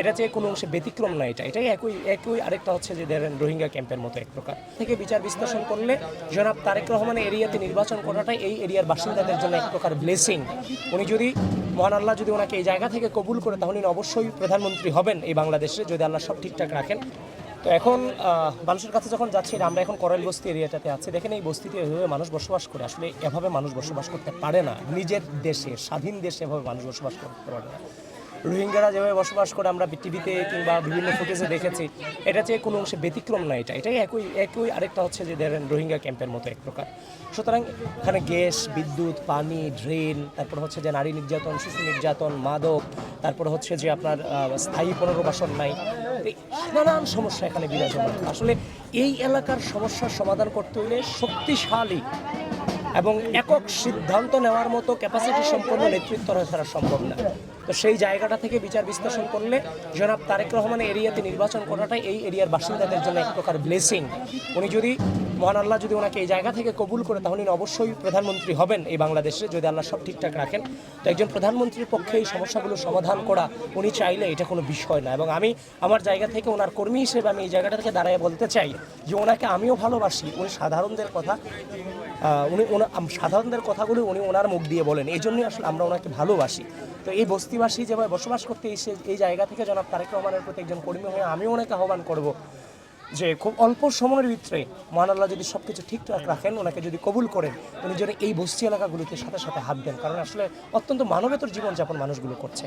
এটা যে কোনো অংশে ব্যতিক্রম না এটা। এটাই একই একই আরেকটা হচ্ছে যে ধরেন রোহিঙ্গা ক্যাম্পের মতো এক প্রকার। থেকে বিচার বিশ্লেষণ করলে জনাব তারেক রহমানের এরিয়াতে নির্বাচন করাটাই এই এরিয়ার বাসিন্দাদের জন্য এক প্রকার ব্লেসিং উনি যদি, মহান আল্লাহ যদি ওনাকে এই জায়গা থেকে কবুল করে, তাহলে উনি অবশ্যই প্রধানমন্ত্রী হবেন এই বাংলাদেশে, যদি আল্লাহ সব ঠিকঠাক রাখেন। তো এখন মানুষের কাছে যখন যাচ্ছি আমরা এখন করাইল বস্তি এরিয়াটাতে আছি, দেখেন এই বস্তিতে এভাবে মানুষ বসবাস করে। আসলে এভাবে মানুষ বসবাস করতে পারে না। নিজের দেশে, স্বাধীন দেশে এভাবে মানুষ বসবাস করতে পারে না। রোহিঙ্গারা যেভাবে বসবাস করে আমরা টিভিতে কিংবা বিভিন্ন ফুটেজে দেখেছি, এটা যে কোনো অংশে ব্যতিক্রম না এটা। এটাই একই একই আরেকটা হচ্ছে যে ধরেন রোহিঙ্গা ক্যাম্পের মতো এক প্রকার। সুতরাং এখানে গ্যাস, বিদ্যুৎ, পানি, ড্রেন, তারপর হচ্ছে যে নারী নির্যাতন, শিশু নির্যাতন, মাদক, তারপর হচ্ছে যে আপনার স্থায়ী পুনর্বাসন নাই। নানান সমস্যা এখানে বিরাজমান। আসলে এই এলাকার সমস্যার সমাধান করতে হলে শক্তিশালী এবং একক সিদ্ধান্ত নেওয়ার মতো ক্যাপাসিটি সম্পন্ন নেতৃত্ব ছাড়া সম্ভব না। তো সেই জায়গাটা থেকে বিচার বিশ্লেষণ করলে জনাব তারেক রহমানের এরিয়াতে নির্বাচন করাটাই এই এরিয়ার বাসিন্দাদের জন্য এক প্রকার ব্লেসিং উনি যদি মহান আল্লাহ যদি ওনাকে এই জায়গা থেকে কবুল করে, তাহলে অবশ্যই প্রধানমন্ত্রী হবেন এই বাংলাদেশে, যদি আল্লাহ সব ঠিকঠাক রাখেন। তো একজন প্রধানমন্ত্রীর পক্ষে এই সমস্যাগুলো সমাধান করা উনি চাইলে, এটা কোনো বিষয় না। এবং আমি আমার জায়গা থেকে ওনার কর্মী হিসেবে আমি এই জায়গাটা থেকে দাঁড়ায় বলতে চাই যে, ওনাকে আমিও ভালোবাসি। উনি সাধারণদের কথা উনি ওনা- আম- সাধারণদের কথাগুলো উনি ওনার মুখ দিয়ে বলেন। এই জন্যই আসলে আমরা ওনাকে ভালোবাসি। তো এই বস্তিবাসী যেভাবে বসবাস করতে এসে এই জায়গা থেকে জনাব তারেক রহমানের প্রতি একজন কর্মী হয়ে আমিও ওনাকে আহ্বান করব। যে খুব অল্প সময়ের ভিতরে মহান আল্লাহ যদি সব কিছু ঠিকঠাক রাখেন, ওনাকে যদি কবুল করেন, উনি যেন এই বস্তি এলাকাগুলোতে সাথে সাথে হাত দেন। কারণ আসলে অত্যন্ত মানবেতর জীবনযাপন মানুষগুলো করছে।